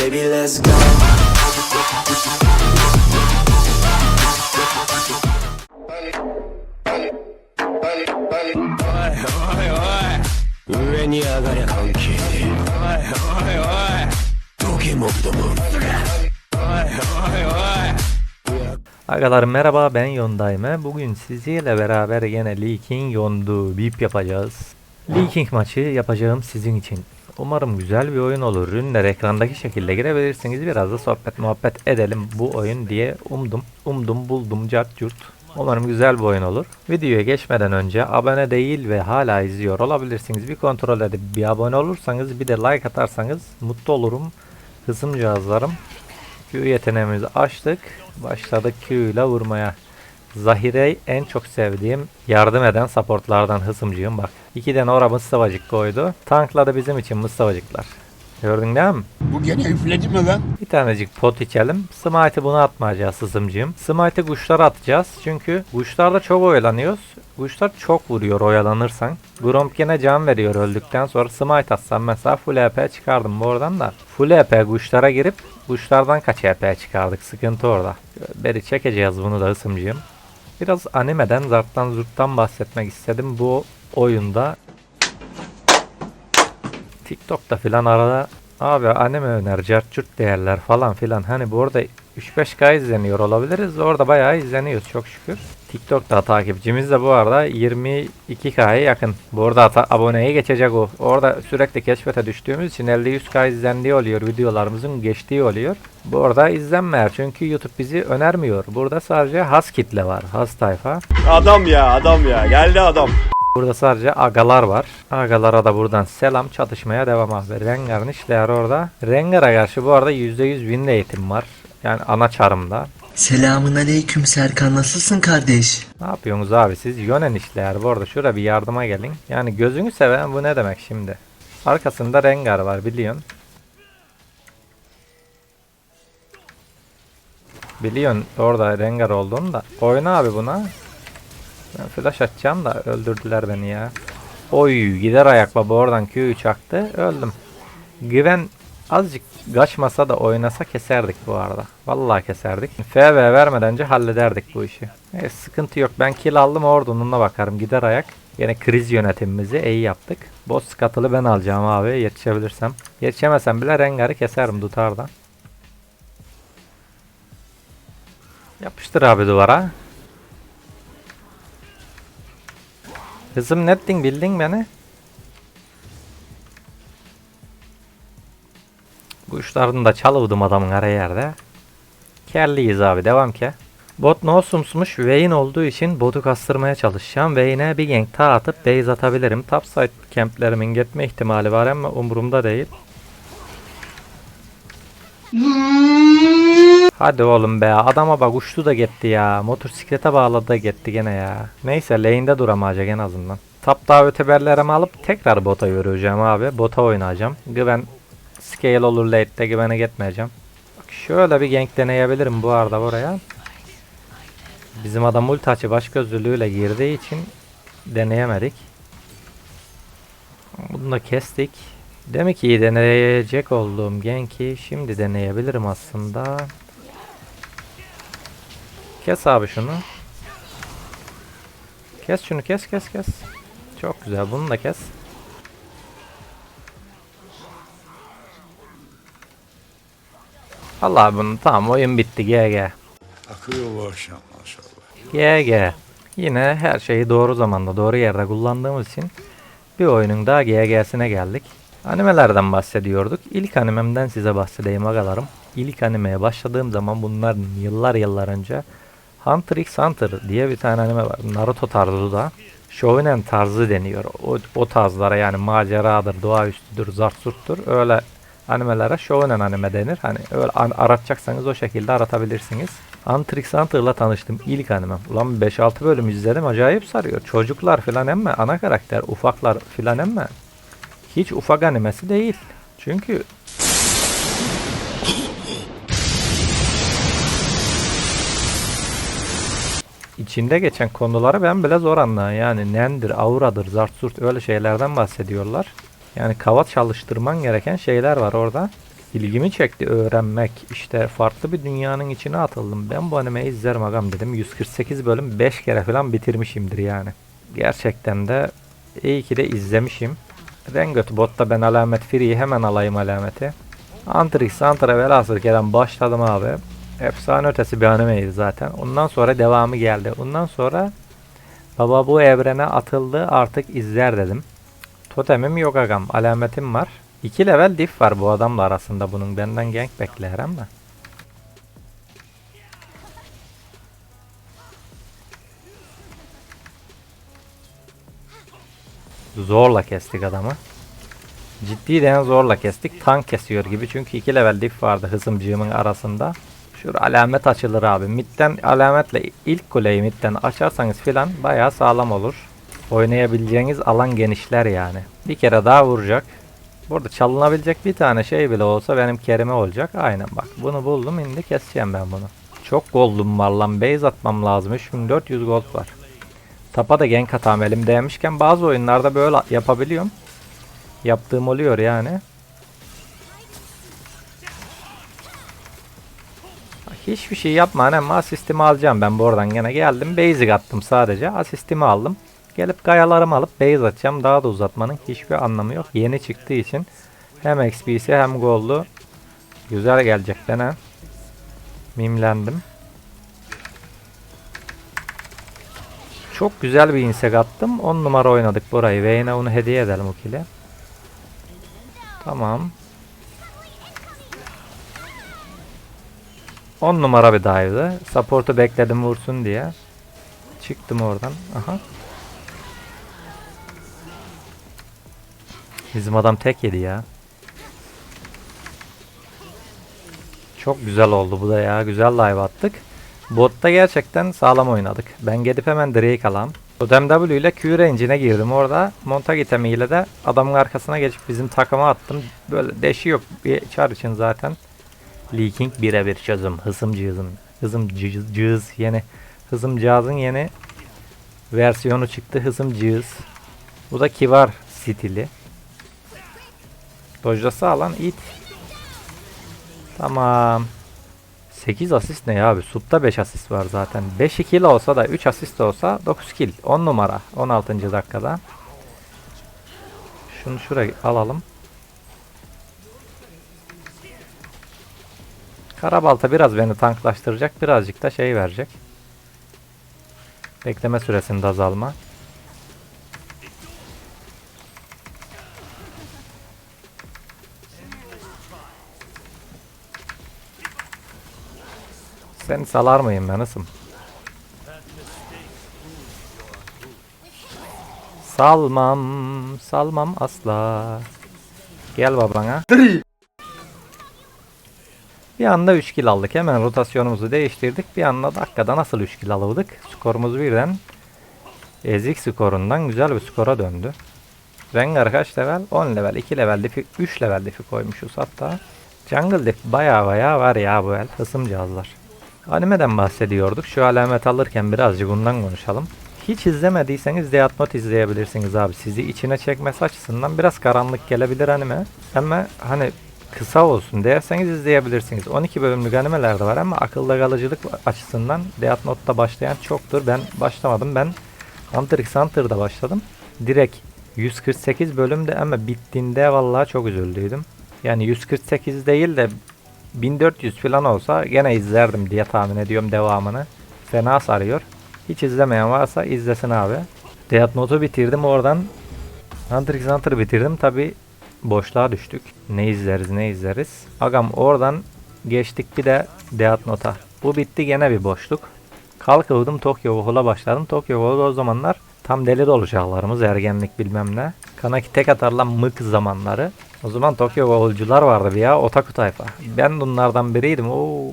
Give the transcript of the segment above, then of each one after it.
baby, let's go. Arkadaşlar merhaba ben Yondayme. Bugün sizlerle beraber yine Lee King Yondu VIP yapacağız. Lee King maçı yapacağım sizin için. Umarım güzel bir oyun olur. Ürünler ekrandaki şekilde girebilirsiniz. Biraz da sohbet muhabbet edelim bu oyun diye umdum. Umdum buldum cart curt. Umarım güzel bir oyun olur. Videoya geçmeden önce abone değil ve hala izliyor olabilirsiniz. Bir kontrol edip bir abone olursanız bir de like atarsanız mutlu olurum. Hızım cihazlarım. Q yeteneğimizi açtık. Başladık Q ile vurmaya. Zahire en çok sevdiğim yardım eden supportlardan hısımcıyım bak. İki tane ora mıslavacık koydu. Tankladı bizim için mıslavacıklar. Gördün değil mi? Bu gene üfledi mi lan? Bir tanecik pot içelim. Smite'ı buna atmayacağız hızımcığım. Smite'ı kuşlara atacağız. Çünkü kuşlarda çok oyalanıyoruz. Kuşlar çok vuruyor oyalanırsan. Gromp gene can veriyor öldükten sonra smite atsam mesela full EP çıkardım bu oradan da. Full EP kuşlara girip kuşlardan kaç EP çıkardık sıkıntı orada. Beri çekeceğiz bunu da ısımcığım. Biraz animeden zarttan zurttan bahsetmek istedim bu oyunda. TikTok'ta filan arada abi anime öner, cartçurt değerler falan filan. Hani bu arada 3-5K izleniyor olabiliriz. Orada bayağı izleniyoruz çok şükür. TikTok'ta takipçimiz de bu arada 22K'ya yakın. Bu arada aboneyi geçecek o. Orada sürekli keşfete düştüğümüz için 50-100K izlendiği oluyor. Videolarımızın geçtiği oluyor. Bu arada izlenmeyer çünkü YouTube bizi önermiyor. Burada sadece has kitle var. Has tayfa. Adam ya adam ya geldi adam. Burada sadece agalar var. Agalara da buradan selam çatışmaya devam abi. Rengar'ın işleri orada. Rengar'a karşı bu arada %100 win eğitim var. Yani ana çarımda. Selamun aleyküm Serkan nasılsın kardeş? Ne yapıyorsunuz abi siz? Yönen işler bu arada. Şurada bir yardıma gelin. Yani gözünü seven bu ne demek şimdi? Arkasında Rengar var biliyorsun. Biliyorsun orada Rengar olduğunu da. Oyna abi buna. Ben flash atacağım da öldürdüler beni ya. Oy gider ayak baba oradan Q'yu çaktı. Öldüm. Güven azıcık kaçmasa da oynasa keserdik bu arada. Vallahi keserdik. FV vermeden önce hallederdik bu işi. E, sıkıntı yok. Ben kill aldım ordununa bakarım. Gider ayak. Yine kriz yönetimimizi iyi yaptık. Boss skatılı ben alacağım abi yetişebilirsem. Yetişemesem bile Rengar'ı keserim tutarda. Yapıştır abi duvara. Kızım nettin bildin beni. Kuşlarını da çalıvdım adamın ara yerde. Kelliyiz abi devam ke. Bot no sumsmuş Vayne olduğu için botu kastırmaya çalışacağım. Vayne'e bir gank ta atıp base atabilirim. Topside kemplerimin gitme ihtimali var ama umurumda değil. Hadi oğlum be adama bak uçtu da gitti ya. Motosiklete bağladı da gitti gene ya. Neyse lane'de duramayacak en azından. Top daha öteberlerimi alıp tekrar bota yürüyeceğim abi. Bota oynayacağım. Güven scale olur late'de güvene gitmeyeceğim. Bak şöyle bir gank deneyebilirim bu arada buraya. Bizim adam ulti açı baş gözlülüğüyle girdiği için deneyemedik. Bunu da kestik. Demek ki iyi deneyecek olduğum genki şimdi deneyebilirim aslında. Kes abi şunu. Kes şunu kes kes kes. Çok güzel bunu da kes. Allah bunu tamam oyun bitti GG. Akıyor bu akşam maşallah. GG. Yine her şeyi doğru zamanda doğru yerde kullandığımız için bir oyunun daha GG'sine geldik. Animelerden bahsediyorduk. İlk animemden size bahsedeyim agalarım. İlk animeye başladığım zaman bunlar yıllar yıllar önce Hunter x Hunter diye bir tane anime var. Naruto tarzı da. Shonen tarzı deniyor. O, o tarzlara yani maceradır, doğaüstüdür, zartsurttur. Öyle animelere shonen anime denir. Hani öyle an- aratacaksanız o şekilde aratabilirsiniz. Hunter x Hunter'la tanıştım ilk animem. Ulan 5-6 bölüm izledim acayip sarıyor. Çocuklar filan emme ana karakter ufaklar filan emme. Hiç ufak animesi değil. Çünkü içinde geçen konuları ben bile zor anlıyorum. Yani nendir, auradır, zartsurt öyle şeylerden bahsediyorlar. Yani kavat çalıştırman gereken şeyler var orada. İlgimi çekti öğrenmek. İşte farklı bir dünyanın içine atıldım. Ben bu animeyi izlerim agam dedim. 148 bölüm 5 kere falan bitirmişimdir yani. Gerçekten de iyi ki de izlemişim. Rengotu botta ben alamet free'yi hemen alayım alameti. Antrix, Antra velhasıl kelam başladım abi. Efsane ötesi bir animeydi zaten. Ondan sonra devamı geldi. Ondan sonra baba bu evrene atıldı artık izler dedim. Totemim yok agam. Alametim var. 2 level diff var bu adamla arasında bunun. Benden gank bekler ama. Zorla kestik adamı. Ciddiden zorla kestik. Tank kesiyor gibi. Çünkü 2 level diff vardı hızımcığımın arasında. Şur alamet açılır abi. Midden alametle ilk kuleyi midden açarsanız filan bayağı sağlam olur. Oynayabileceğiniz alan genişler yani. Bir kere daha vuracak. Burada çalınabilecek bir tane şey bile olsa benim kerime olacak. Aynen bak bunu buldum şimdi keseceğim ben bunu. Çok gold'um var lan. Base atmam lazım. 3400 gold var. Tapa da gank atam elimdeymişken bazı oyunlarda böyle yapabiliyorum. Yaptığım oluyor yani. Hiçbir şey yapma annem asistimi alacağım ben buradan gene geldim basic attım sadece asistimi aldım. Gelip gayalarımı alıp base atacağım daha da uzatmanın hiçbir anlamı yok. Yeni çıktığı için hem XP'si hem gold'u güzel gelecek dene. Mimlendim. Çok güzel bir insek attım. 10 numara oynadık burayı. Vayne'e onu hediye edelim o kili. Tamam. 10 numara bir dive'dı. Support'u bekledim vursun diye. Çıktım oradan. Aha. Bizim adam tek yedi ya. Çok güzel oldu bu da ya. Güzel live attık. Botta gerçekten sağlam oynadık. Ben gidip hemen Drake alam. Totem W ile Q range'ine girdim orada. Montag itemiyle de adamın arkasına geçip bizim takıma attım. Böyle deşi yok bir çar için zaten. Leaking birebir çözüm. Hızımcığızın. Hızımcığız yeni. Hızımcağızın yeni versiyonu çıktı. Hızımcığız. Bu da kivar stili. Dojlası alan it. Tamam. 8 asist ne ya abi? Sup'ta 5 asist var zaten. 5 kill olsa da 3 asist olsa 9 kill. 10 numara. 16. dakikada. Şunu şuraya alalım. Karabalta biraz beni tanklaştıracak. Birazcık da şey verecek. Bekleme süresinde azalma. Seni salar mıyım ben ısım? Salmam, salmam asla. Gel babana. Bir anda 3 kill aldık. Hemen rotasyonumuzu değiştirdik. Bir anda dakikada nasıl 3 kill alırdık? Skorumuz birden ezik skorundan güzel bir skora döndü. Rengar kaç level? 10 level, 2 level difi, 3 level difi koymuşuz hatta. Jungle Diff baya baya var ya bu el. Hısım cihazlar. Animeden bahsediyorduk. Şu alamet alırken birazcık bundan konuşalım. Hiç izlemediyseniz Death Note izleyebilirsiniz abi. Sizi içine çekmesi açısından biraz karanlık gelebilir anime. Ama hani kısa olsun derseniz izleyebilirsiniz. 12 bölümlük animeler de var ama akılda kalıcılık açısından Death Note'da başlayan çoktur. Ben başlamadım. Ben Hunter x Hunter'da başladım. Direkt 148 bölümde ama bittiğinde vallahi çok üzüldüydüm. Yani 148 değil de 1400 falan olsa gene izlerdim diye tahmin ediyorum devamını. Fena sarıyor. Hiç izlemeyen varsa izlesin abi. Death Note'u bitirdim oradan. Hunter x Hunter'ı bitirdim. Tabi boşluğa düştük. Ne izleriz ne izleriz. Agam oradan geçtik bir de Death Note'a. Bu bitti gene bir boşluk. Kalkıldım Tokyo Ghoul'a başladım. Tokyo Ghoul o zamanlar tam deli dolu çağlarımız ergenlik bilmem ne. Kanaki tek atarlan mık zamanları. O zaman Tokyo Ghoul'cular vardı bir ya otaku tayfa. Ben bunlardan biriydim. Oo,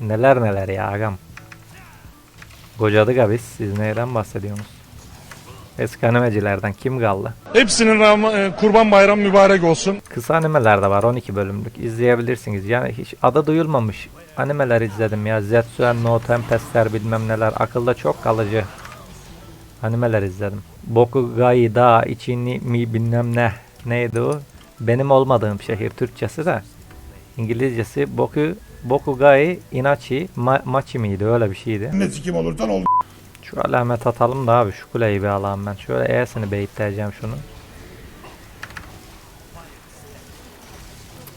neler neler ya agam. Kocadık abi siz neyden bahsediyorsunuz? Eski animecilerden kim kaldı? Hepsinin Ram- e, kurban bayram mübarek olsun. Kısa animeler de var 12 bölümlük izleyebilirsiniz. Yani hiç adı duyulmamış animeler izledim ya. Zetsuen, No Tempest'ler bilmem neler akılda çok kalıcı animeler izledim. Bokugai da içini mi bilmem ne neydi o? Benim olmadığım şehir Türkçesi de. İngilizcesi Boku Bokugai Inachi Ma- Machi miydi öyle bir şeydi. Ne sikim olursan ol. Şu alamet atalım da abi şu kuleyi bir alalım ben. Şöyle E'sini beyitleyeceğim şunu.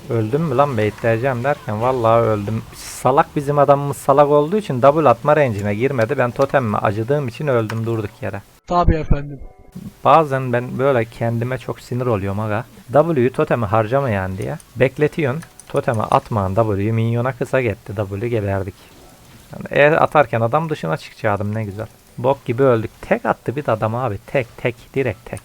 Öldüm mü lan beyitleyeceğim derken vallahi öldüm. Salak bizim adamımız salak olduğu için double atma range'ine girmedi. Ben totemime acıdığım için öldüm durduk yere. Tabii efendim. Bazen ben böyle kendime çok sinir oluyorum aga. W'yu totemi harcamayan diye bekletiyorsun. Totemi atmayan W'yu minyona kısa gitti. W geberdik. Yani eğer atarken adam dışına çıkacaktım ne güzel. Bok gibi öldük. Tek attı bir adam abi. Tek tek direkt tek.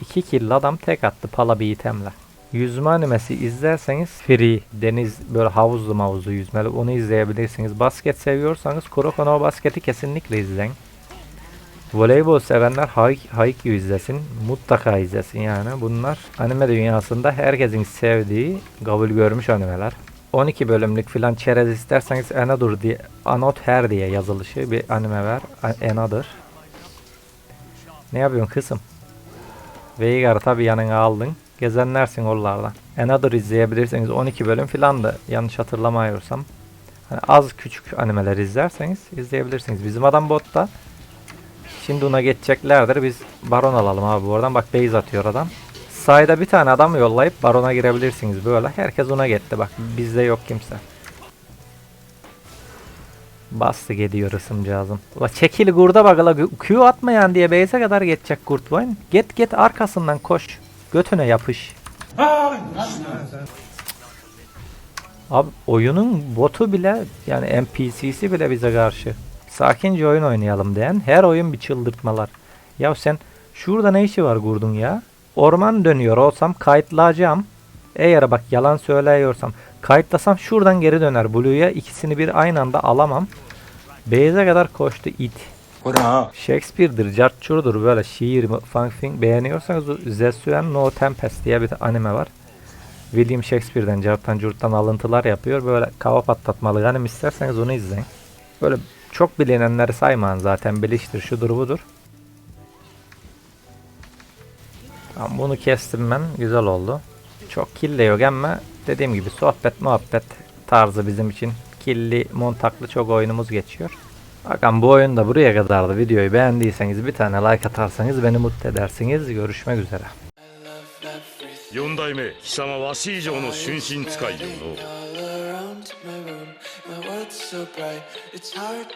2 kill adam tek attı pala bir itemle. Yüzme animesi izlerseniz free deniz böyle havuzlu mavuzlu yüzmeli onu izleyebilirsiniz. Basket seviyorsanız Kuroko no Basket'i kesinlikle izleyin. Voleybol sevenler Haikyuu izlesin. Mutlaka izlesin yani. Bunlar anime dünyasında herkesin sevdiği, kabul görmüş animeler. 12 bölümlük filan çerez isterseniz Another diye, Anot Her diye yazılışı bir anime var. A- Another. Ne yapıyorsun kızım? Veigar'ı tabi yanına aldın. Gezenlersin oralardan. Another izleyebilirseniz 12 bölüm filan da yanlış hatırlamıyorsam. Hani az küçük animeler izlerseniz izleyebilirsiniz. Bizim adam botta. Şimdi ona geçeceklerdir. Biz baron alalım abi bu aradan. Bak base atıyor adam. Sayda bir tane adam yollayıp barona girebilirsiniz böyle. Herkes ona gitti bak. Bizde yok kimse. Bastı gidiyor ısımcağızım. Ula çekil gurda bak la Q atmayan diye base'e kadar geçecek kurt Vayne. Get get arkasından koş. Götüne yapış. Abi oyunun botu bile yani NPC'si bile bize karşı. Sakince oyun oynayalım diyen her oyun bir çıldırtmalar. Ya sen şurada ne işi var kurdun ya? Orman dönüyor olsam kayıtlayacağım. Eğer bak yalan söylüyorsam kayıtlasam şuradan geri döner Blue'ya ikisini bir aynı anda alamam. Beyze kadar koştu it. Shakespeare'dir, Cartçur'dur böyle şiir, funfing beğeniyorsanız Zesuen No Tempest diye bir anime var. William Shakespeare'den, Cartan Curt'tan alıntılar yapıyor. Böyle kafa patlatmalı anime isterseniz onu izleyin. Böyle çok bilinenleri saymayın zaten biliştir şudur budur. Tamam, bunu kestim ben. Güzel oldu. Çok kill de yok ama dediğim gibi sohbet muhabbet tarzı bizim için. Killi, montaklı çok oyunumuz geçiyor. Bakın bu oyun da buraya kadardı. Videoyu beğendiyseniz bir tane like atarsanız beni mutlu edersiniz. Görüşmek üzere. 4代目貴様は C 城の春神使いよの so bright, it's hard